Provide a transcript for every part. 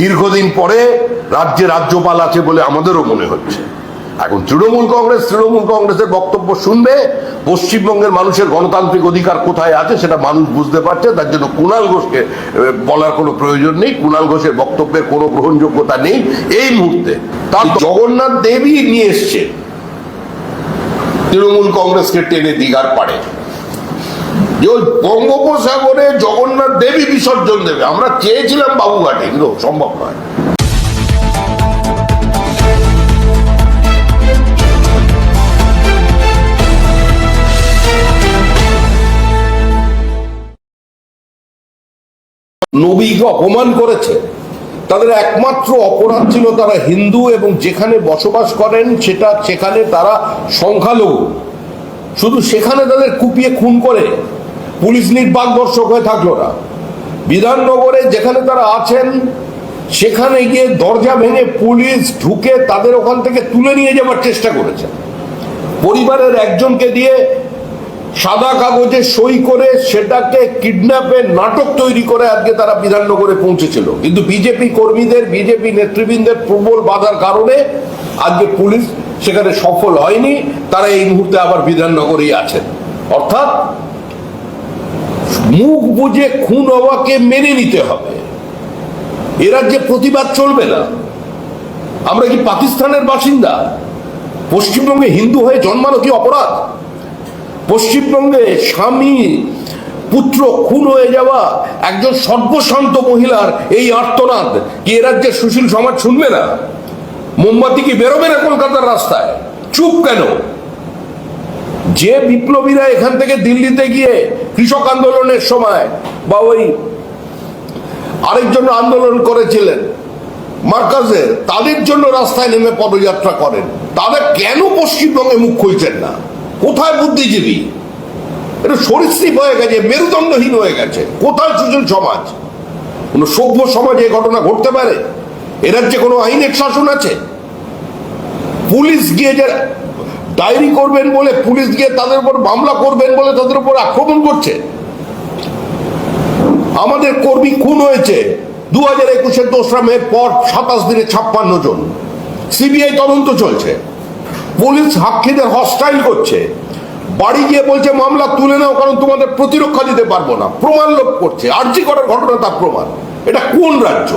দীর্ঘদিন পরে রাজ্যে রাজ্যপাল আছে বলে আমাদেরও মনে হচ্ছে। এখন তৃণমূল কংগ্রেস, তৃণমূল কংগ্রেসের বক্তব্য শুনবে, পশ্চিমবঙ্গের মানুষের গণতান্ত্রিক অধিকার কোথায় আছে সেটা মানুষ বুঝতে পারছে, তার জন্য কুণাল ঘোষকে বলার কোনো প্রয়োজন নেই কুণাল ঘোষের বক্তব্যের কোনো গ্রহণযোগ্যতা নেই এই মুহূর্তে। তার জগন্নাথ দেবী নিয়ে এসছে। তৃণমূল কংগ্রেসকে টেনে দিঘার পারে যে ওই বঙ্গোপসাগরে জগন্নাথ দেবী বিসর্জন দেবে। আমরা চেয়েছিলাম বাবুঘাটে, কিন্তু সম্ভব নয়। নবীকে অপমান করেছে। তাদের একমাত্র অপরাধ ছিল তারা হিন্দু এবং যেখানে বসবাস করেন সেটা সেখানে তারা সংখ্যালঘু। শুধু সেখানে তাদের কুপিয়ে খুন করে। পুলিশ নির্বাক দর্শক হয়ে থাকল না। বিধাননগরে যেখানে তারা আছেন, সেখানে গিয়ে দরজা ভেঙে পুলিশ ঢুকে তাদের ওখান থেকে তুলে নিয়ে যাওয়ার চেষ্টা করেছে। পরিবারের একজনকে দিয়ে সাদা কাগজে সই করে সেটাকে কিডন্যাপের নাটক তৈরি করে আজকে তারা বিধাননগরে পৌঁছেছিল। কিন্তু বিজেপি কর্মীদের, বিজেপি নেতৃবৃন্দের প্রবল বাধার কারণে আজকে পুলিশ সেখানে সফল হয়নি। তারা এই মুহূর্তে আবার বিধাননগরেই আছেন। অর্থাৎ মুখ বুঝে খুন হওয়াকে মেনে নিতে হবে। এ রাজ্যে প্রতিবাদ চলবে না। আমরা কি পাকিস্তানের বাসিন্দা? পশ্চিমবঙ্গে হিন্দু হয়ে জন্মানো কি অপরাধ? পশ্চিমবঙ্গে স্বামী, পুত্র খুন হয়ে যাওয়া একজন সর্বশান্ত মহিলার এই আর্তনাদ কি এ রাজ্যের সুশীল সমাজ শুনবে না? মোমবাতি কি বেরোবে না কলকাতার রাস্তায়? চুপ কেন? যে বিপ্লবীরা এখান থেকে দিল্লিতে গিয়ে কৃষক আন্দোলনের সময় বা ওই আরেকজন আন্দোলন করেছিলেন মার্কাজের তাদের জন্য রাস্তায় নেমে পদযাত্রা করেন। তাদের কেন পশ্চিমবঙ্গে মুখ খুলছেন না? কোথায় বুদ্ধিজীবী? এটা সরীসৃপ হয়ে গেছে, মেরুদণ্ডহীন হয়ে গেছে। কোথায় সুশীল সমাজ? কোন সভ্য সমাজে এই ঘটনা ঘটতে পারে? এ রাজ্যে কোনো আইনের শাসন আছে? পুলিশ গিয়ে যে ডায়েরি করবেন বলে পুলিশ গিয়ে তাদের উপর মামলা করবেন বলে তাদের উপর আক্রমণ করছে। আমাদের কর্মী খুন হয়েছে। দু হাজার একুশের দোসরা মে পর সাতাশ দিনে ছাপ্পান্ন জন। সিবিআই তদন্ত চলছে। পুলিশ সাক্ষীদের হস্টাইল করছে। বাড়ি গিয়ে বলছে, মামলা তুলে নাও, কারণ তোমাদের প্রতিরক্ষা দিতে পারব না। প্রমাণ লোক করছে। আর্জি করার ঘটনা তার প্রমাণ। এটা কোন রাজ্য?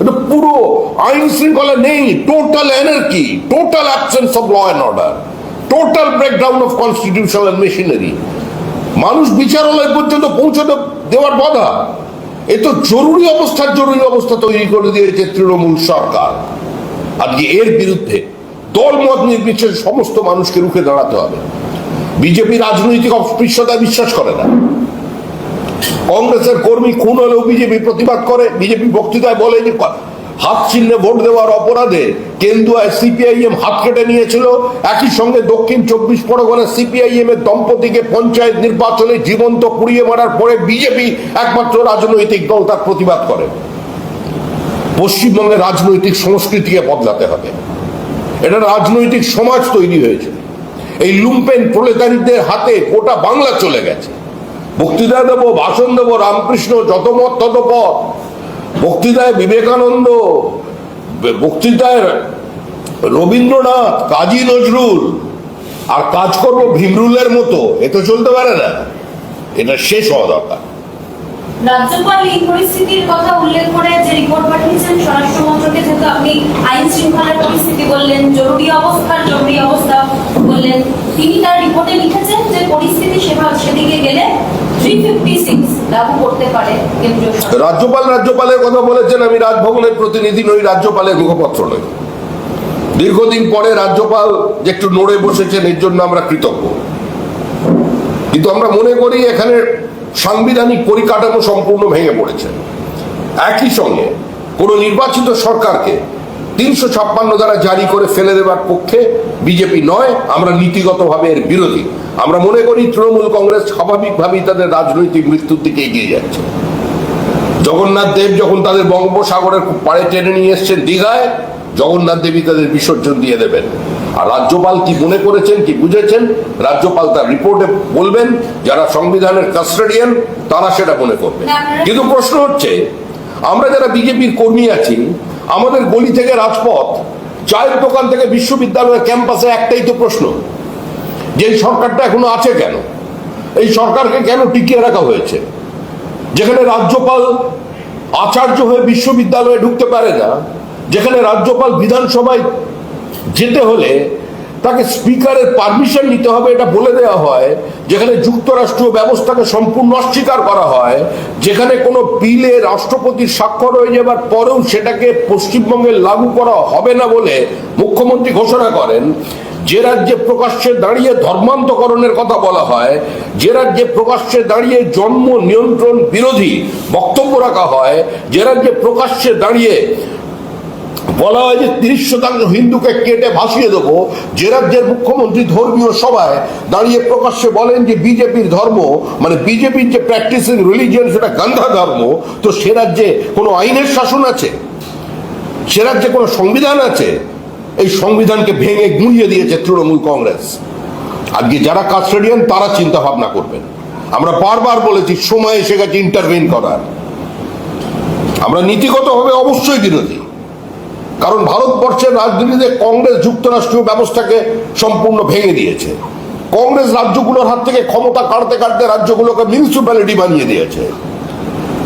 এটা পুরো আইন শৃঙ্খলা নেই। Total anarchy total absence of law and order total breakdown of constitutional machinery মানুষ বিচারালয় পর্যন্ত পৌঁছতে দেওয়ার বাধা। এ তো জরুরি অবস্থার জরুরি অবস্থা তৈরি করে দিয়েছে তৃণমূল সরকার। আজকে এর বিরুদ্ধে দল দলমত নির্বিশেষে সমস্ত মানুষকে রুখে দাঁড়াতে হবে। বিজেপি রাজনৈতিক অস্পৃশ্যতায় বিশ্বাস করে না। কংগ্রেসের কর্মী খুন হলেও বিজেপি প্রতিবাদ করে। বিজেপি বক্তৃতায় বলে যে হাত চিহ্নে ভোট দেওয়ার অপরাধে কেন্দুয়ায় সিপিআইএম হাত কেটে নিয়েছিল। একই সঙ্গে দক্ষিণ চব্বিশ পরগনার সিপিআইএম এর দম্পতিকে পঞ্চায়েত নির্বাচনে জীবন্ত পুড়িয়ে মারার পরে বিজেপি একমাত্র রাজনৈতিক দল তার প্রতিবাদ করে। পশ্চিমবঙ্গের রাজনৈতিক সংস্কৃতিকে বদলাতে হবে। এটা রাজনৈতিক সমাজ তৈরি হয়েছে। এই লুম্পেন প্রলেতারিদের হাতে গোটা বাংলা চলে গেছে। বক্তৃতা দেব, ভাষণ দেব, রামকৃষ্ণ যত মত তত পথ। বক্তৃতায় বিবেকানন্দ, বক্তৃতায় রবীন্দ্রনাথ, কাজী নজরুল আর কাজ করব ভীমরুলের মতো, এ তো চলতে পারে না। এটা শেষ হওয়া দরকার। রাজ্যপাল এই পরিস্থিতির কথা উল্লেখ করে যে রিপোর্ট পাঠিয়েছেন আপনি আইন পরিস্থিতি বললেন, জরুরি অবস্থার জরুরি অবস্থা বললেন, তিনি রাজ্যপাল রাজ্যপালের কথা বলেছেন, আমি রাজভবনের প্রতিনিধি নই, রাজ্যপালের মুখপত্র নই। দীর্ঘদিন পরে রাজ্যপাল যে একটু নড়ে বসেছেন, এর জন্য আমরা কৃতজ্ঞ। কিন্তু আমরা মনে করি এখানে সাংবিধানিক পরিকাঠামো সম্পূর্ণ ভেঙে পড়েছে। একই সঙ্গে কোনো নির্বাচিত সরকারকে তিনশো ছাপ্পান্ন দ্বারা জারি করে ফেলে দেওয়ার পক্ষে বিজেপি নয়, আমরা নীতিগতভাবে এর বিরোধী। আমরা মনে করি তৃণমূল কংগ্রেস স্বাভাবিকভাবেই তাদের রাজনৈতিক মৃত্যুর দিকে এগিয়ে যাচ্ছে। জগন্নাথ দেব যখন তাদের বঙ্গোপসাগরের পাড়ে টেনে নিয়ে এসছেন দীঘায়, জগন্নাথ দেবী তাদের বিসর্জন দিয়ে দেবেন। আর রাজ্যপাল কি মনে করেছেন, কি বুঝেছেন, রাজ্যপাল তার রিপোর্টে বলবেন, যারা সংবিধানের কাস্টাডিয়ান তারা সেটা মনে করবে কিন্তু প্রশ্ন হচ্ছে, আমরা যারা বিজেপির কর্মী আছি, আমাদের গলি থেকে রাজপথ, চায়ের দোকান থেকে বিশ্ববিদ্যালয়ের ক্যাম্পাসে একটাই তো প্রশ্ন যে সরকারটা এখনও আছে কেন? এই সরকারকে কেন টিকিয়ে রাখা হয়েছে? যেখানে রাজ্যপাল আচার্য হয়ে বিশ্ববিদ্যালয়ে ঢুকতে পারে না, যেখানে রাজ্যপাল বিধানসভায় যেতে হলে তাকে স্পিকারের পারমিশন নিতে হবে, এটা বলে দেওয়া হয়, যেখানে যুক্তরাষ্ট্রীয় ব্যবস্থাকে সম্পূর্ণ অস্বীকার করা হয়, যেখানে কোনো বিলে রাষ্ট্রপতির স্বাক্ষর হয়ে যাবার পরেও সেটাকে পশ্চিমবঙ্গে লাগু করা হবে না বলে মুখ্যমন্ত্রী ঘোষণা করেন। যে রাজ্যে প্রকাশ্যে দাঁড়িয়ে ধর্মান্তকরণের কথা বলা হয়, যে রাজ্যে প্রকাশ্যে দাঁড়িয়ে জন্ম নিয়ন্ত্রণ বিরোধী বক্তব্য রাখা হয়, যে রাজ্যে প্রকাশ্যে দাঁড়িয়ে বলা হয় যে তিরিশ শতাংশ হিন্দুকে কেটে ভাসিয়ে দেবো, যে রাজ্যের মুখ্যমন্ত্রী ধর্মীয় সভায় দাঁড়িয়ে প্রকাশ্যে বলেন যে বিজেপির ধর্ম মানে বিজেপির যে প্র্যাকটিসিং রিলিজিয়ান সেটা গান্ধা ধর্ম, তো সে রাজ্যে কোনো আইনের শাসন আছে? সে রাজ্যে কোনো সংবিধান আছে? এই সংবিধানকে ভেঙে গুঁড়িয়ে দিয়েছে তৃণমূল কংগ্রেস। আজকে যারা কাস্টেডিয়ান, তারা চিন্তা ভাবনা করবেন। আমরা বারবার বলেছি, সময় এসে গেছে ইন্টারভেন করার। আমরা নীতিগতভাবে অবশ্যই বিরোধী। কারণ ভারতবর্ষের রাজনীতিতে কংগ্রেস যুক্তরাষ্ট্রীয় ব্যবস্থাকে সম্পূর্ণ ভেঙে দিয়েছে। কংগ্রেস রাজ্যগুলোর হাত থেকে ক্ষমতা কাটতে কাটতে রাজ্যগুলোকে মিউনিসিপ্যালিটি বানিয়ে দিয়েছে।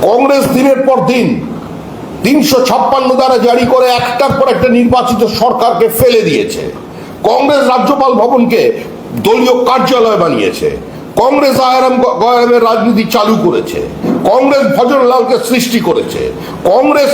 কংগ্রেস দিনের পর দিন তিনশো ছাপ্পান্ন দ্বারা জারি করে একটার পর একটা নির্বাচিত সরকারকে ফেলে দিয়েছে। কংগ্রেস রাজ্যপাল ভবনকে দলীয় কার্যালয় বানিয়েছে। কংগ্রেস আয়ারাম গয়ারামের রাজনীতি চালু করেছে। কংগ্রেস ভজনলালকে সৃষ্টি করেছে। কংগ্রেস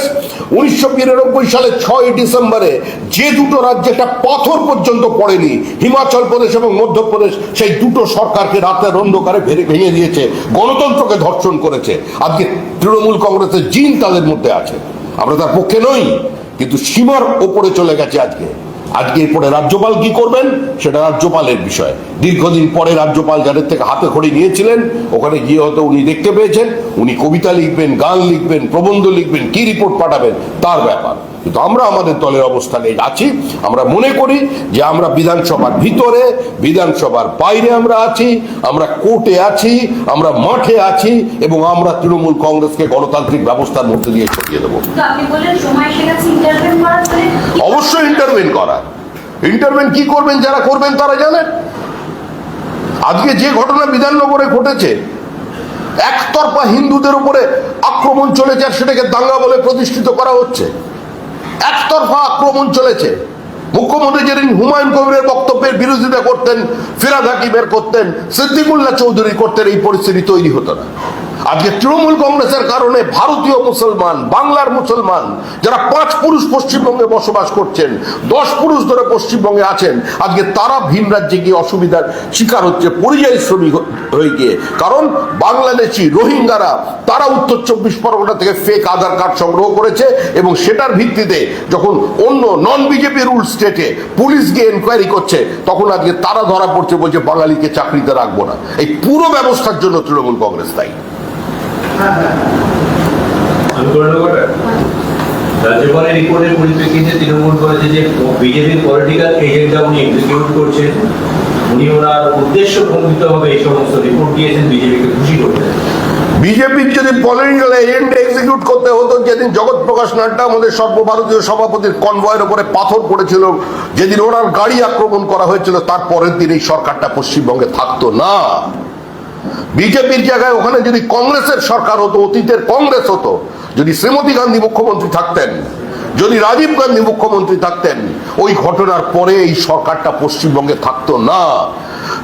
উনিশশো বিরানব্বই সালে ছয় ডিসেম্বরে যে দুটো রাজ্যে একটা পাথর পর্যন্ত পড়েনি, হিমাচল প্রদেশ এবং মধ্যপ্রদেশ, সেই দুটো সরকারকে রাতের অন্ধকারে ভেঙে দিয়েছে, গণতন্ত্রকে ধর্ষণ করেছে। আজকে তৃণমূল কংগ্রেসের জিন তাদের মধ্যে আছে। আমরা তার পক্ষে নই, কিন্তু সীমার ওপরে চলে গেছে আজকে। আজকে এরপরে রাজ্যপাল কি করবেন, সেটা রাজ্যপালের বিষয়। দীর্ঘদিন পরে রাজ্যপাল যাদের থেকে হাতে খড়ি নিয়েছিলেন, ওখানে গিয়ে হয়তো উনি দেখতে পেয়েছেন, উনি কবিতা লিখবেন, গান লিখবেন, প্রবন্ধ লিখবেন, কি রিপোর্ট পাঠাবেন, তার ব্যাপার। কিন্তু আমরা আমাদের দলের অবস্থানে আছি। আমরা মনে করি যে আমরা বিধানসভার ভিতরে বিধানসভার বাইরে আমরা আছি আমরা কোর্টে আছি আমরা মাঠে আছি এবং আমরা তৃণমূল কংগ্রেসকে গণতান্ত্রিক ব্যবস্থার মধ্যে দিয়ে ছড়িয়ে দেবো। অবশ্যই ইন্টারভেন করা ইন্টারভেন কি করবেন যারা করবেন তারা জানেন। আজকে যে ঘটনা বিধাননগরে ঘটেছে একতরফা হিন্দুদের উপরে আক্রমণ চলেছে আর সেটাকে দাঙ্গা বলে প্রতিষ্ঠিত করা হচ্ছে। একতরফা আক্রমণ চলেছে। মুখ্যমন্ত্রী যেদিন হুমায়ুন কবিরের বক্তব্যের বিরোধিতা করতেন, ফিরাদ হাকিমের করতেন, সিদ্দিকুল্লাহ চৌধুরী করতেন, এই পরিস্থিতি তৈরি হতো না। আজকে তৃণমূল কংগ্রেসের কারণে ভারতীয় মুসলমান, বাংলার মুসলমান, যারা পাঁচ পুরুষ পশ্চিমবঙ্গে বসবাস করছেন, দশ পুরুষ ধরে পশ্চিমবঙ্গে আছেন, আজকে তারা ভিন রাজ্যে গিয়ে অসুবিধার শিকার হচ্ছে, পরিযায়ী শ্রমিক হয়ে গিয়ে। কারণ বাংলাদেশি রোহিঙ্গারা, তারা উত্তর চব্বিশ পরগনা থেকে ফেক আধার কার্ড সংগ্রহ করেছে এবং সেটার ভিত্তিতে যখন অন্য নন বিজেপি রুল স্টেটে পুলিশ গিয়ে এনকোয়ারি করছে, তখন আজকে তারা ধরা পড়ছে, বলছে বাঙালিকে চাকরিতে রাখব না। এই পুরো ব্যবস্থার জন্য তৃণমূল কংগ্রেস দায়ী। আমি কর্ণগড়ে রাজ্যপালের রিপোর্টের পরিপ্রেক্ষিতে তৃণমূল করেছে যে বিজেপির পলিটিক্যাল এজেন্ডা উনি এক্সিকিউট করছেন, উনি ওনার উদ্দেশ্য প্রণোদিতভাবে এই সমস্ত রিপোর্ট দিয়েছেন, বিজেপিকে খুশি করতে। বিজেপির যদি পলিটিক্যাল এজেন্ডা এক্সিকিউট করতে হতো, যেদিন জগৎ প্রকাশ নাড্ডা আমাদের সর্বভারতীয় সভাপতির কনভয়ের উপরে পাথর পড়েছিল, যেদিন ওনার গাড়ি আক্রমণ করা হয়েছিল তার পরের দিন এই সরকারটা পশ্চিমবঙ্গে থাকতো না। বিজেপির জায়গায় ওখানে যদি কংগ্রেসের সরকার হতো, অতীতের কংগ্রেস হতো, যদি শ্রীমতী গান্ধী মুখ্যমন্ত্রী থাকতেন, যদি রাজীব গান্ধী মুখ্যমন্ত্রী থাকতেন, ওই ঘটনার পরে এই সরকারটা পশ্চিমবঙ্গে থাকতো না।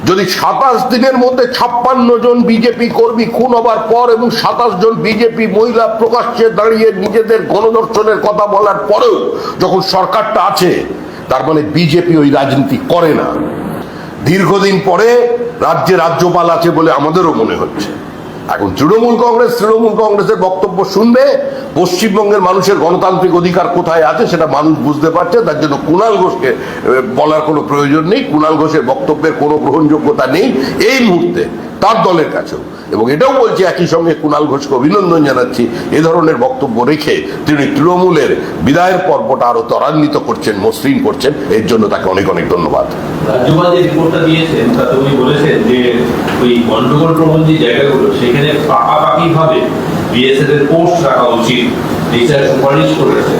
যদি সাতাশ দিনের মধ্যে ছাপ্পান্ন জন বিজেপি কর্মী খুন হবার পর এবং সাতাশ জন বিজেপি মহিলা প্রকাশ্যে দাঁড়িয়ে নিজেদের গণদর্শনের কথা বলার পরেও যখন সরকারটা আছে, তার মানে বিজেপি ওই রাজনীতি করে না। দীর্ঘদিন পরে রাজ্যে রাজ্যপাল আছে বলে আমাদেরও মনে হচ্ছে। এখন তৃণমূল কংগ্রেস, তৃণমূল কংগ্রেসের বক্তব্য শুনবে, পশ্চিমবঙ্গের মানুষের গণতান্ত্রিক অধিকার কোথায় আছে সেটা মানুষ বুঝতে পারছে, তার জন্য কুণাল ঘোষকে বলার কোনো প্রয়োজন নেই কুণাল ঘোষের বক্তব্যের কোনো গ্রহণযোগ্যতা নেই। এই মুহূর্তে তার দলের কাছেও। এবং এটাও বলছি একই সঙ্গে কুণাল ঘোষকে অভিনন্দন জানাচ্ছি এ ধরনের বক্তব্য রেখে তিনি তৃণমূলের বিদায়ের পর্বটা আরও ত্বরান্বিত করছেন মসৃণ করছেন এর জন্য তাকে অনেক অনেক ধন্যবাদ। রাজ্যপাল যে রিপোর্টটা দিয়েছেন তাতে উনি বলেছেন যে ওই গন্ডগোল প্রবণ যে জায়গাগুলো সেখানে পাকাপাকি ভাবে বিএসএফ এর পোস্ট রাখা উচিত এইটা সুপারিশ করেছে।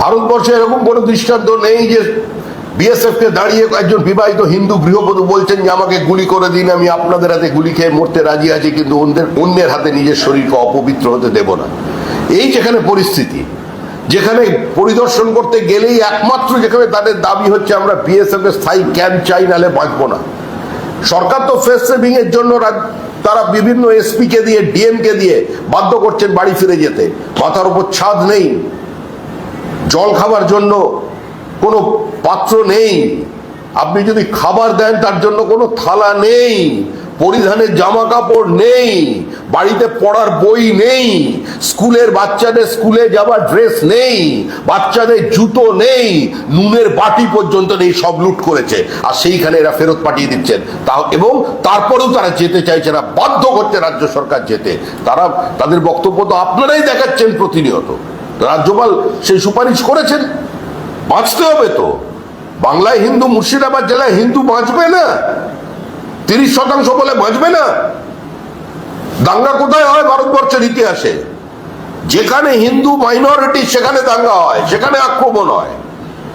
ভারতবর্ষে এরকম কোনো দৃষ্টান্ত নেই যে বিএসএফ কে দাঁড়িয়ে একজন বিবাহিত হিন্দু গৃহবধূ বলছেন যে, আমাকে গুলি করে দিন, আমি আপনাদের হাতে গুলি খেয়ে মরতে রাজি আছি, কিন্তু অন্যের অন্যের হাতে নিজের শরীরকে অপবিত্র হতে দেব না। এই যেখানে পরিস্থিতি, যেখানে পরিদর্শন করতে গেলেই একমাত্র যেখানে তাদের দাবি হচ্ছে, আমরা বিএসএফ এর স্থায়ী ক্যাম্প চাই, নাহলে বাঁচবো না। সরকার তো ফেস সেভিং এর জন্য তারা বিভিন্ন এসপি কে দিয়ে ডিএম কে দিয়ে বাধ্য করছেন বাড়ি ফিরে যেতে। মাথার উপর ছাদ নেই। জল খাবার জন্য কোনো পাত্র নেই। আপনি যদি খাবার দেন, তার জন্য কোনো থালা নেই, পরিধানের জামা কাপড় নেই, বাড়িতে পড়ার বই নেই, স্কুলের বাচ্চাদের স্কুলে যাবার ড্রেস নেই, বাচ্চাদের জুতো নেই, নুনের বাটি পর্যন্ত নেই, সব লুট করেছে। আর সেইখানে এরা ফেরত পাঠিয়ে দিচ্ছেন। তা এবং তারপরেও তারা যেতে চাইছে না, বাধ্য করছে রাজ্য সরকার যেতে। তারা, তাদের বক্তব্য তো আপনারাই দেখাচ্ছেন প্রতিনিয়ত। রাজ্যপাল সেই সুপারিশ করেছেন। বাঁচতে হবে তো। বাংলায় হিন্দু মুর্শিদাবাদ জেলায় হিন্দু বাঁচবে না? তিরিশ শতাংশ বলে বাঁচবে না? দাঙ্গা কোথায় হয় ভারতবর্ষের ইতিহাসে? যেখানে হিন্দু মাইনরিটি সেখানে দাঙ্গা হয়, সেখানে আক্রমণ হয়।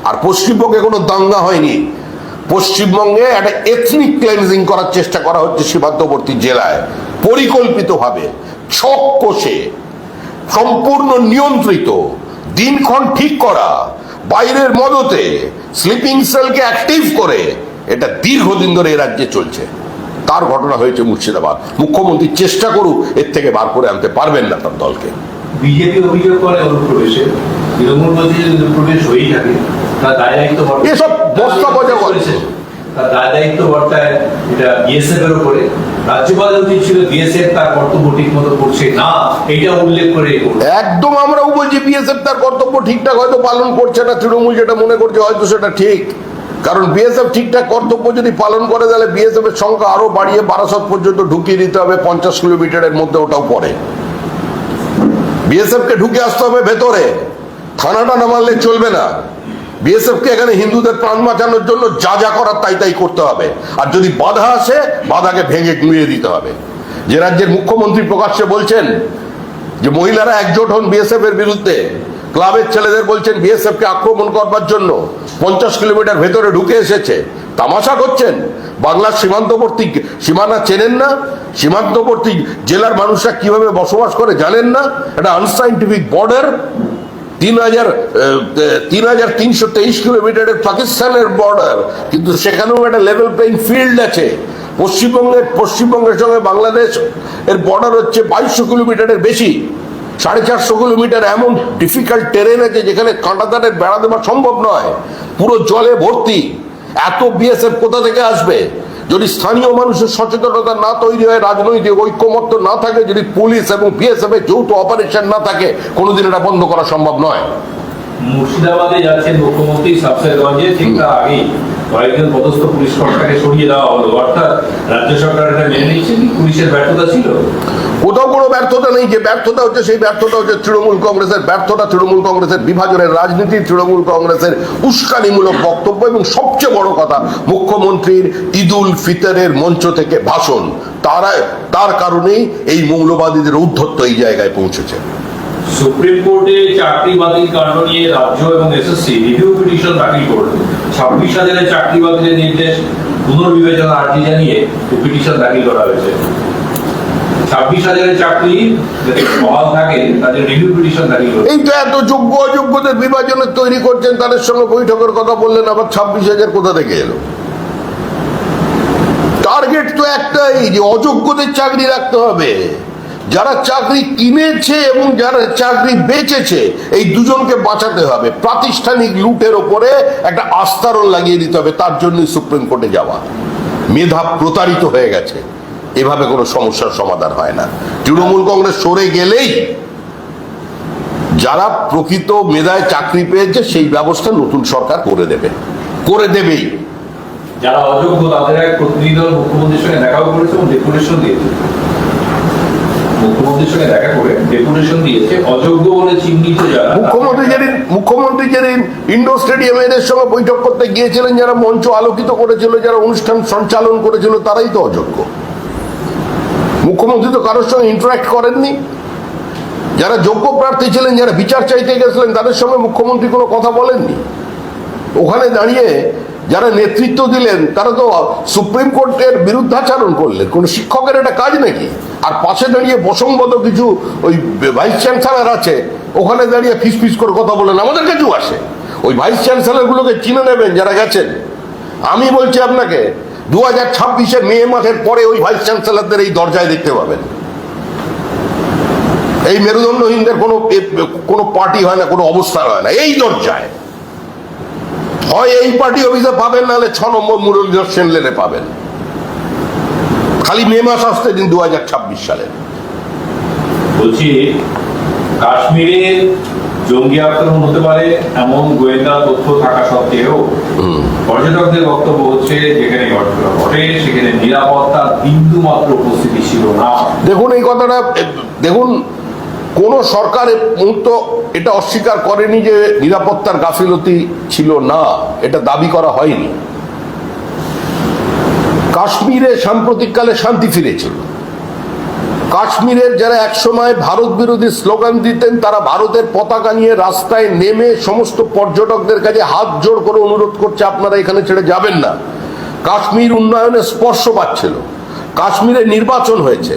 আর পশ্চিমবঙ্গে কোনো দাঙ্গা হয়নি। পশ্চিমবঙ্গে একটা এথনিক ক্লেন্সিং করার চেষ্টা করা হচ্ছে সীমান্তবর্তী জেলায়, পরিকল্পিতভাবে ছক কষে সম্পূর্ণ নিয়ন্ত্রিত, দিনক্ষণ ঠিক করা। বাইরের মদতে স্লিপিং সেলকে অ্যাক্টিভ করে এটা দীর্ঘদিন ধরে এ রাজ্যে চলছে। তার ঘটনা হয়েছে মুর্শিদাবাদ। মুখ্যমন্ত্রী চেষ্টা করুক এর থেকে বার করে আনতে পারবেন না তার দলকে। বিজেপি অভিযোগ করে অনুপ্রবেশে। তৃণমূল অনুপ্রবেশ হয়েই থাকে। তার দায় এসব বস্তা বজা। করেছে। তার দায় দায়িত্ব বর্তায় এটা বিএসএফ এর উপরে। ঠিকঠাক কর্তব্য যদি পালন করে, তাহলে বিএসএফ এর সংখ্যা আরও বাড়িয়ে বারাসত পর্যন্ত ঢুকিয়ে দিতে হবে, পঞ্চাশ কিলোমিটারের মধ্যে ওটাও পড়ে বিএসএফ কে ঢুকে আসতে হবে ভেতরে। থানাটা নামালে চলবে না। বিএসএফ কে এখানে হিন্দুদের প্রাণ বাঁচানোর জন্য যা যা করার তাই তাই করতে হবে। আর যদি বাধা আসে, বাধাকে ভেঙে গুঁড়িয়ে দিতে হবে। যে রাজ্যের মুখ্যমন্ত্রী প্রকাশ্যে বলছেন যে মহিলারা একজোট হন বিএসএফ এর বিরুদ্ধে, ক্লাবের ছেলেদের বলছেন বিএসএফ কে আক্রমণ করবার জন্য পঞ্চাশ কিলোমিটার ভেতরে ঢুকে এসেছে। তামাশা করছেন? বাংলার সীমান্তবর্তী সীমানা চেনেন না? সীমান্তবর্তী জেলার মানুষরা কীভাবে বসবাস করে জানেন না? এটা আনসাইন্টিফিক বর্ডার। তিন হাজার তিন হাজার তিনশো তেইশ কিলোমিটারের পাকিস্তানের বর্ডার কিন্তু সেখানেও একটা লেভেল প্লেইং ফিল্ড আছে। পশ্চিমবঙ্গের পশ্চিমবঙ্গের সঙ্গে বাংলাদেশ, এর বর্ডার হচ্ছে বাইশশো কিলোমিটারের বেশি। সাড়ে চারশো কিলোমিটার এমন ডিফিকাল্ট টেরেন আছে যেখানে কাঁটাতারের বেড়া দেওয়া সম্ভব নয়। পুরো জলে ভর্তি। এত বিএসএফ কোথা থেকে আসবে? যদি স্থানীয় মানুষের সচেতনতা না তৈরি হয়, রাজনৈতিক ঐক্যমত্য না থাকে, যদি পুলিশ এবং বিএসএফ এর যৌথ অপারেশন না থাকে, কোনোদিন এটা বন্ধ করা সম্ভব নয়। মুর্শিদাবাদে যাচ্ছেন মুখ্যমন্ত্রী সাবসেরগঞ্জে ঠিক তার আগেই। কয়েকজন পদস্থ পুলিশ কর্তাকে সরিয়ে দেওয়া হলো। অর্থাৎ রাজ্য সরকার এটা মেনে নিচ্ছে কি? পুলিশের ব্যর্থতা ছিল? কোথাও কোনো ব্যর্থতা নেই। যে ব্যর্থতা হচ্ছে সেই ব্যর্থতা হচ্ছে তৃণমূল কংগ্রেসের ব্যর্থতা। তৃণমূল কংগ্রেসের বিভাজনের রাজনীতি, তৃণমূল কংগ্রেসের উস্কানিমূলক বক্তব্য এবং সবচেয়ে বড় কথা, মুখ্যমন্ত্রীর ঈদুল ফিতরের মঞ্চ থেকে ভাষণ। তারা তার কারণেই এই মৌলবাদীদের উদ্ধত্ত এই জায়গায় পৌঁছেছে। সুপ্রিম কোর্টে চাকরি বাতিল কাণ্ড নিয়ে রাজ্য এবং এসএসসি রিভিউ পিটিশন দাখিল করল। ছাব্বিশ হাজারের চাকরি বাতিলের নির্দেশ পুনর্বিবেচনা আর্জি জানিয়ে পিটিশন দাখিল করা হয়েছে। টার্গেট তো একটাই, যে অযোগ্যদের চাকরি রাখতে হবে। যারা চাকরি কিনেছে এবং যারা চাকরি বেচেছে, এই দুজনকে বাঁচাতে হবে। প্রাতিষ্ঠানিক লুটের ওপরে একটা আস্তারণ লাগিয়ে দিতে হবে, তার জন্যই সুপ্রিম কোর্টে যাওয়া। মেধা প্রতারিত হয়ে গেছে। এভাবে কোনো সমস্যার সমাধান হয় না। তৃণমূল কংগ্রেস সরে গেলেই যারা প্রকৃত মেধায় চাকরি পেয়েছে, সেই ব্যবস্থা নতুন সরকার করে দেবে। করে দেবেই। যারা অযোগ্য, তাদের এক প্রতিনিধি দল মুখ্যমন্ত্রীর সঙ্গে দেখাও করেছে এবং ডেপুটেশন দিয়েছে। মুখ্যমন্ত্রীর সঙ্গে দেখা করে ডেপুটেশন দিয়েছে, অযোগ্য বলে চিহ্নিত যারা। মুখ্যমন্ত্রী যেদিন মুখ্যমন্ত্রী যেদিন ইন্ডোর স্টেডিয়ামে এদের সঙ্গে বৈঠক করতে গিয়েছিলেন, যারা মঞ্চ আলোকিত করেছিল, যারা অনুষ্ঠান সঞ্চালন করেছিল, তারাই তো অযোগ্য। মুখ্যমন্ত্রী তো কারোর সঙ্গে ইন্টারাক্ট করেননি। যারা যোগ্য প্রার্থী ছিলেন, যারা বিচার চাইতে গেছিলেন, তাদের সঙ্গে মুখ্যমন্ত্রী কোনো কথা বলেননি। ওখানে দাঁড়িয়ে যারা নেতৃত্ব দিলেন, তারা তো সুপ্রিম কোর্টের বিরুদ্ধাচরণ করলেন। কোন শিক্ষকের এটা কাজ নাকি? আর পাশে দাঁড়িয়ে বসংগত কিছু ওই ভাইস চ্যান্সেলার আছে, ওখানে দাঁড়িয়ে ফিস ফিস করে কথা বলেন, আমাদের কাছেও আসে। ওই ভাইস চ্যান্সেলার গুলোকে চিনে নেবেন যারা গেছেন। আমি বলছি আপনাকে দু হাজার ছাব্বিশে মে মাসের পরে ওই ভাইস চ্যান্সেলারদের এই দরজায় দেখতে পাবেন। এই মেরুদণ্ডহীনদের কোনো কোনো পার্টি হয় না, কোনো অবস্থান হয় না, এই দরজায়। হয় এই পার্টি অফিসে পাবেন, নাহলে ছ নম্বর মুরলীধর সেন লেনে পাবেন। খালি মে মাস আসতে দিন দু হাজার ছাব্বিশ সালে। বলছি কাশ্মীরে জঙ্গি আক্রমণ হতে পারে এমন গোয়েন্দা তথ্য থাকা সত্ত্বেও পর্যটকদের বক্তব্য হচ্ছে যেখানে ঘটনা ঘটে সেখানে নিরাপত্তার বিন্দু মাত্র উপস্থিতি ছিল না। দেখুন এই কথাটা দেখুন কোন সরকার মুহূর্ত এটা অস্বীকার করেনি যে নিরাপত্তার গাফিলতি ছিল না এটা দাবি করা হয়নি। কাশ্মীরে সাম্প্রতিককালে শান্তি ফিরেছে। কাশ্মীরের যারা একসময় ভারত বিরোধী স্লোগান দিতেন, তারা ভারতের পতাকা নিয়ে রাস্তায় নেমে সমস্ত পর্যটকদের কাছে হাত জোড় করে অনুরোধ করছে, আপনারা এখানে ছেড়ে যাবেন না। কাশ্মীর উন্নয়নে স্পর্শ পাচ্ছিল। কাশ্মীরে নির্বাচন হয়েছে।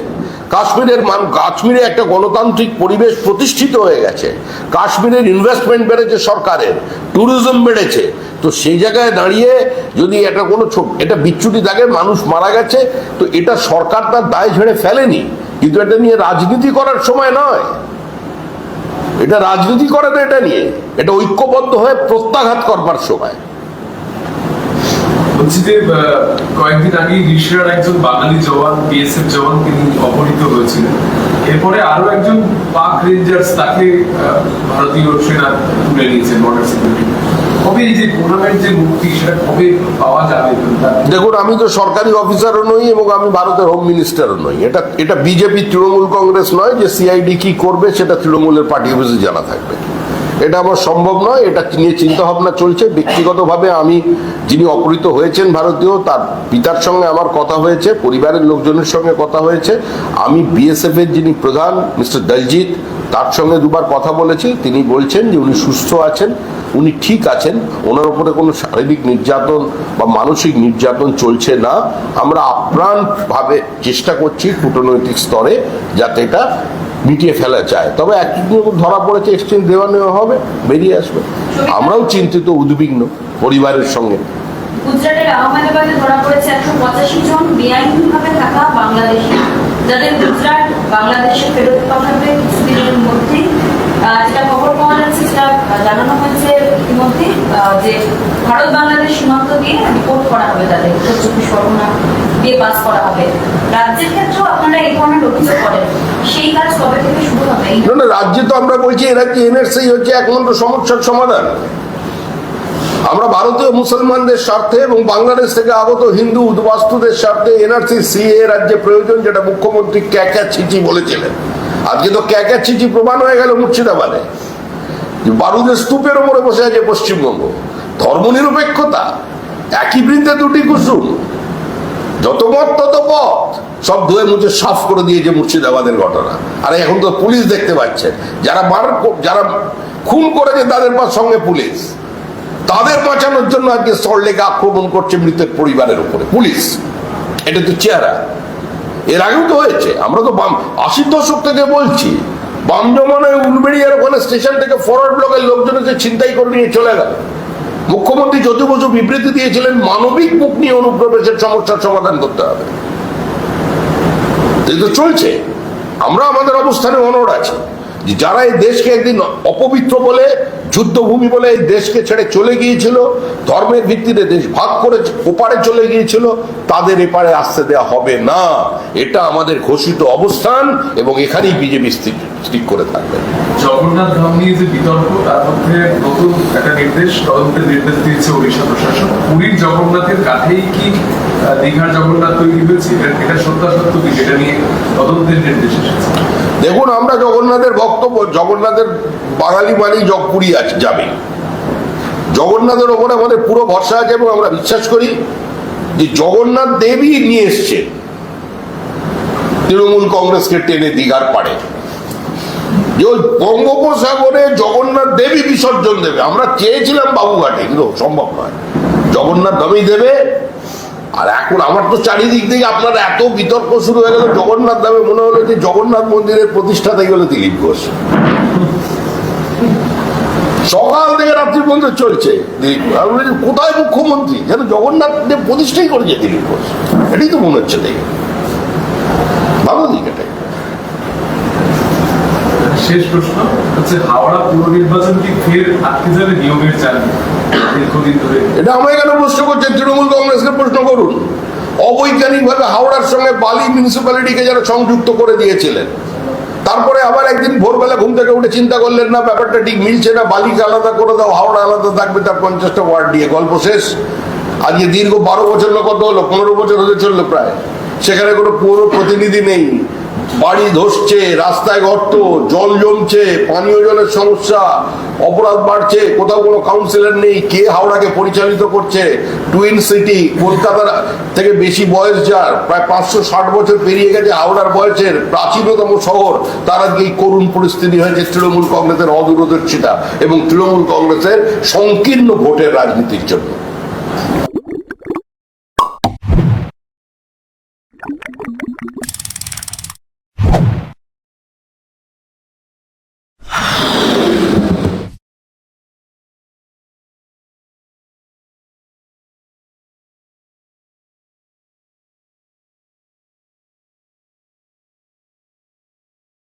কাশ্মীরের মান, কাশ্মীরে একটা গণতান্ত্রিক পরিবেশ প্রতিষ্ঠিত হয়ে গেছে। কাশ্মীরের ইনভেস্টমেন্ট বেড়েছে সরকারের ট্যুরিজম বেড়েছে। তো সেই জায়গায় দাঁড়িয়ে যদি এটা কোনো এটা বিচ্ছুটি থাকে, মানুষ মারা গেছে, তো এটা সরকার তার দায় ঝেড়ে ফেলেনি। কিন্তু এটা নিয়ে রাজনীতি করার সময় নয়। এটা রাজনীতি করে না এটা নিয়ে। এটা ঐক্যবদ্ধ হয়ে প্রত্যাঘাত করবার সময়। বলছি যে কয়েকদিন আগে ঋষিরার একজন বাঙালি জওয়ান বিএসএফ জওয়ান তিনি অপহৃত হয়েছিলেন। এরপরে আরও একজন পাক রেঞ্জার্স তাকে ভারতীয় সেনা তুলে নিয়েছে বর্ডার সিকিউরিটি দেখুন, আমি তো সরকারি অফিসারও নই এবং আমি ভারতের হোম মিনিস্টারও নই। এটা এটা বিজেপি তৃণমূল কংগ্রেস নয় যে সিআইডি কি করবে, সেটা তৃণমূলের পার্টি অফিসে জানা থাকবে। এটা আমার সম্ভব নয়, এটা নিয়ে চিন্তা ভাবনা চলছে। ব্যক্তিগতভাবে আমি যিনি অপহৃত হয়েছেন ভারতীয়, তার পিতার সঙ্গে আমার কথা হয়েছে, পরিবারের লোকজনের সঙ্গে কথা হয়েছে। আমি বিএসএফ এর যিনি প্রধান, মিস্টার দলজিৎ, তার সঙ্গে দুবার কথা বলেছি। তিনি বলছেন যে উনি সুস্থ আছেন, উনি ঠিক আছেন, ওনার উপরে কোনো শারীরিক নির্যাতন বা মানসিক নির্যাতন চলছে না। আমরা আপ্রাণভাবে চেষ্টা করছি কূটনৈতিক স্তরে যাতে এটা মিটিয়ে ফেলা চায় তবে একই ধরা পড়েছে এক্সচেঞ্জ দেওয়া নেওয়া হবে বেরিয়ে আসবে। আমরাও চিন্তিত উদ্বিগ্ন পরিবারের সঙ্গে। গুজরাটের আহমেদাবাদে ধরা পড়েছে একশো পঁচাশি জন বেআইনিভাবে থাকা বাংলাদেশি। যাদের গুজরাট বাংলাদেশে ফেরত পাঠাবে কিছুদিনের মধ্যেই। যেটা খবর পাওয়া যাচ্ছে সেটা জানানো হয়েছে আহ, যে ভারত বাংলাদেশ সীমান্ত দিয়ে রিপোর্ট করা হবে তাদের উত্তর চব্বিশ পরগনা দিয়ে পাস করা হবে। রাজ্যের ক্ষেত্রেও আপনারা এই ধরনের অভিযোগ করেন। সেই কাজ কবে থেকে শুরু হবে? না না রাজ্যে তো আমরা বলছি এ রাজ্যে এনআরসি হচ্ছে একমাত্র সমস্যার সমাধান? আমরা ভারতীয় মুসলমানদের স্বার্থে এবং বাংলাদেশ থেকে আগত হিন্দু উদ্বাস্তুদের স্বার্থে এনআরসি সিএ রাজ্যে প্রয়োজন যেটা মুখ্যমন্ত্রী ক্যাকা ছিচি বলেছিলেন। আজকে তো ক্যাকা ছিচি প্রমাণ হয়ে গেল মুর্শিদাবাদে। বারুদের স্তূপের উপরে বসে আছে পশ্চিমবঙ্গ। ধর্মনিরপেক্ষতা, একই বৃন্দে দুটি কুসুম। যত মত, তত পথ। সব ধুয়ে মুছে সাফ করে দিয়েছে মুর্শিদাবাদের ঘটনা। আর এখন তো পুলিশ দেখতে পাচ্ছে। যারা মার যারা খুন করেছে তাদের সঙ্গে পুলিশ। তাদের বাঁচানোর জন্য আজকে সল্টলেকে আক্রমণ করছে মৃতের পরিবারের উপরে। পুলিশ। এটা তো চেহারা। এর আগেও তো হয়েছে। আমরা তো আশির দশক থেকে বলছি। বাম জমানায় উলবেড়িয়ার ওখানে স্টেশন থেকে ফরওয়ার্ড ব্লকের লোকজন এসে ছিনতাই করে নিয়ে চলে গেল। মুখ্যমন্ত্রী যত বছর বিবৃতি দিয়েছিলেন, মানবিক মুখ নিয়ে অনুপ্রবেশের সমস্যার সমাধান করতে হবে। এই তো চলছে। আমরা আমাদের অবস্থানে অনড় আছি। যারা এই দেশকে একদিন অপবিত্র বলে, যুদ্ধভূমি বলে এই দেশকে ছেড়ে চলে গিয়েছিল, ধর্মের ভিত্তিতে দেশ ভাগ করে ওপারে চলে গিয়েছিল, তাদের এপারে আসতে দেওয়া হবে না। এটা আমাদের ঘোষিত অবস্থান এবং এখানেই বিজেপি স্থির স্থির করে থাকবে। জগন্নাথ ধাম নিয়ে যে বিতর্ক তার মধ্যে নতুন একটা নির্দেশ তদন্তের নির্দেশ দিয়েছে ওড়িশা প্রশাসন। পুরীর জগন্নাথের কাছেই কি দীঘার জগন্নাথ তৈরি হয়েছে এটা- সত্যাসত্য কি সেটা নিয়ে তদন্তের নির্দেশ এসেছে। দেখুন আমরা জগন্নাথের বক্তব্য জগন্নাথের বাঙালি মানেই জগপুরি আছে যাবে। জগন্নাথের ওপরে আমাদের পুরো ভরসা আছে এবং আমরা বিশ্বাস করি যে জগন্নাথ দেবী নিয়ে এসছে। তৃণমূল কংগ্রেসকে টেনে দিঘার পারে যে ওই বঙ্গোপসাগরে জগন্নাথ দেবী বিসর্জন দেবে। আমরা চেয়েছিলাম বাবুঘাটে, কিন্তু সম্ভব নয়। জগন্নাথ ধামেই দেবে। আর এখন আমার তো চারিদিক থেকে আপনার এত বিতর্ক শুরু হয়ে গেল, জগন্নাথ ধামে মনে হলো যে জগন্নাথ মন্দিরের প্রতিষ্ঠাতাই হলো দিলীপ ঘোষ। সকাল থেকে রাত্রি পর্যন্ত চলছে দিলীপ কোথায় মুখ্যমন্ত্রী? যেন জগন্নাথ দেব প্রতিষ্ঠাই করেছে দিলীপ ঘোষ। এটাই তো মনে হচ্ছে দেখে। ভালো দিক এটাই শেষ প্রশ্ন হচ্ছে হাওড়া পুর নির্বাচন কি ফের আটকে যাবে নিয়মের চাল দীর্ঘদিন ধরে? এটা আমায় কেন প্রশ্ন করছেন তৃণমূল কংগ্রেসকে প্রশ্ন করুন। অবৈজ্ঞানিকভাবে হাওড়ার সঙ্গে বালি মিউনিসিপ্যালিটিকে যারা সংযুক্ত করে দিয়েছিলেন। তারপরে আবার একদিন ভোরবেলা ঘুম থেকে উঠে চিন্তা করলেন, না, ব্যাপারটা ঠিক মিলছে না বালিকে আলাদা করে দাও, হাওড়া আলাদা থাকবে, তার পঞ্চাশটা ওয়ার্ড দিয়ে। গল্প শেষ। আজকে দীর্ঘ বারো বছর কত হলো? পনেরো বছর হতে চলল প্রায়। সেখানে কোনো পৌর প্রতিনিধি নেই। বাড়ি ধসছে, রাস্তায় গর্ত, জল জমছে, পানীয় জলের সমস্যা, অপরাধ বাড়ছে, কোথাও কোনো কাউন্সিলর নেই, কে হাওড়াকে পরিচালিত করছে? টুইন সিটি কলকাতার থেকে বেশি বয়স যার, প্রায় পাঁচশো ষাট বছর পেরিয়ে গেছে হাওড়ার বয়সের প্রাচীনতম শহর। তার আজকে এই করুণ পরিস্থিতি হয়েছে তৃণমূল কংগ্রেসের অদূরদর্শিতা এবং তৃণমূল কংগ্রেসের সংকীর্ণ ভোটের রাজনীতির জন্য।